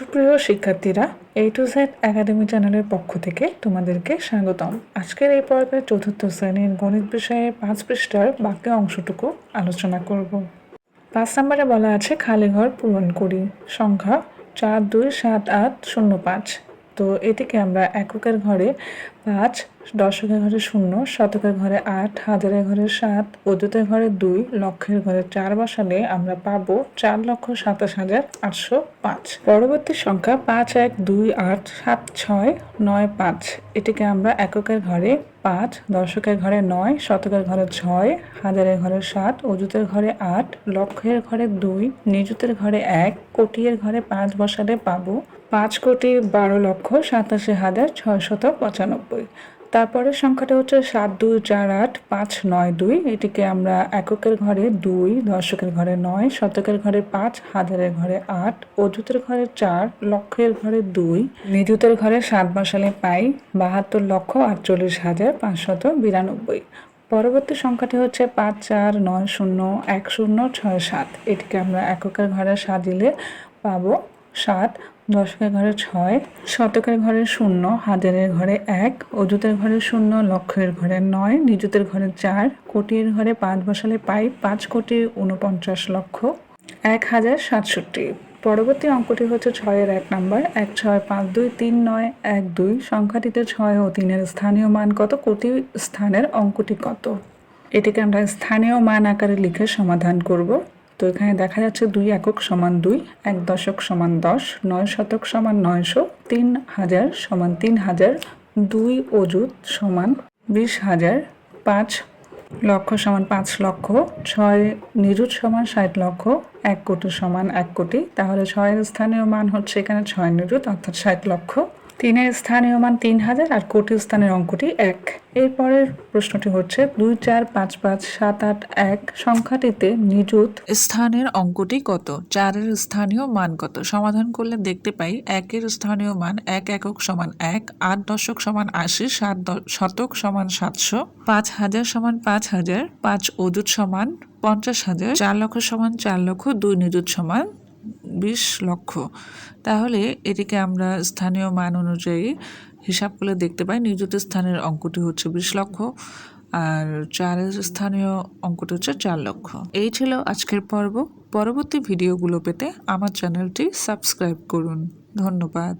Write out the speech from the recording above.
সুপ্রিয় শিক্ষার্থীরা এ to Z academy চ্যানেলের পক্ষ থেকে তোমাদেরকে স্বাগতম। আজকের এই পর্বে চতুর্থ শ্রেণির গণিত বিষয়ে পাঁচ পৃষ্ঠার বাক্য অংশটুকু আলোচনা করব। পাঁচ নম্বরে বলা আছে, খালি ঘর পূরণ করি। সংখ্যা চার, দুই, সাত, আট, শূন্য, পাঁচ। তো এটিকে আমরা এককের ঘরে পাঁচ দশকের ঘরে শূন্য, শতকের ঘরে আট, হাজারের ঘরে সাত অযুতের ঘরে দুই, লক্ষের ঘরে চার বসালে আমরা পাব চার লক্ষ সাতাশ হাজার আটশো পাঁচ। পরবর্তী সংখ্যা পাঁচ, এক, দুই, আট, সাত, ছয়, নয়, পাঁচ। এটিকে আমরা এককের ঘরে পাঁচ, দশকের ঘরে নয়, শতকের ঘরে ছয়, হাজারের ঘরে সাত অযুতের ঘরে আট, লক্ষের ঘরে দুই, নিযুতের ঘরে এক, কোটির ঘরে পাঁচ বসালে পাবো পাঁচ কোটি বারো লক্ষ সাতাশি হাজার ছয়শত পঁচানব্বই। তারপরে সংখ্যাটা হচ্ছে সাত, দুই, চার, আট, পাঁচ, নয়, দুই। এটিকে আমরা এককের ঘরে দুই, দশকের ঘরে নয়, শতকের ঘরে পাঁচ, হাজারের ঘরে আট, অযুতের ঘরে চার, লক্ষের ঘরে দুই, নিযুতের ঘরে সাত বসালে পাই, বাহাত্তর লক্ষ আটচল্লিশ হাজার পাঁচশত বিরানব্বই। পরবর্তী সংখ্যাটি হচ্ছে পাঁচ, চার, নয়, শূন্য, এক, শূন্য, ছয়, সাত। এটিকে আমরা এককের ঘরে সাজিলে পাবো সাত দশকের ঘরে ছয়, শতকের ঘরে শূন্য, হাজারের ঘরে এক, অযুতের ঘরে শূন্য লক্ষের ঘরে নয়, নিযুতের ঘরে চার, কোটির ঘরে পাঁচ বসালে পাই পাঁচ কোটি উনপঞ্চাশ লক্ষ, এক হাজার সাতষট্টি। পরবর্তী অঙ্কটি হচ্ছে ছয়ের এক নাম্বার, এক ছয় পাঁচ দুই তিন নয় এক দুই। সংখ্যাটিতে ছয় ও তিনের স্থানীয় মান কত? কোটি স্থানের অঙ্কটি কত? এটিকে আমরা স্থানীয় মান আকারে লিখে সমাধান করব। তো এখানে দেখা যাচ্ছে দুই একক সমান দুই, এক দশক সমান দশ, নয় শতক সমান নয়শো, তিন হাজার সমান তিন হাজার, দুই অযুত সমান বিশ হাজার, পাঁচ লক্ষ সমান পাঁচ লক্ষ, ছয় নিযুত সমান ষাট লক্ষ, এক কোটি সমান এক কোটি। তাহলে ছয়ের স্থানীয় মান হচ্ছে এখানে ছয় নিযুত, অর্থাৎ ষাট লক্ষ। তিনের স্থানীয় মান তিন হাজার আর কোটি স্থানের অঙ্কটি এক। এরপরের প্রশ্নটি হচ্ছে, দুই, চার, পাঁচ পাঁচ, সাত, আট, এক সংখ্যাটিতে নিযুত স্থানের অঙ্কটি কত? চারের স্থানীয় মান কত? সমাধান করলে দেখতে পাই, একের স্থানীয় মান এক একক সমান এক, আট দশক সমান আশি, সাত শতক সমান সাতশো, পাঁচ হাজার সমান পাঁচ হাজার, পাঁচ অযুত সমান পঞ্চাশ হাজার, চার লক্ষ সমান চার লক্ষ, দুই নিযুত সমান বিশ লক্ষ। তাহলে এটিকে আমরা স্থানীয় মান অনুযায়ী হিসাব করে দেখতে পাই। নিযুত স্থানের অঙ্কটি হচ্ছে বিশ লক্ষ, আর চারের স্থানীয় অঙ্কটি হচ্ছে চার লক্ষ। এই ছিল আজকের পর্ব। পরবর্তী ভিডিওগুলো পেতে আমার চ্যানেলটি সাবস্ক্রাইব করুন। ধন্যবাদ।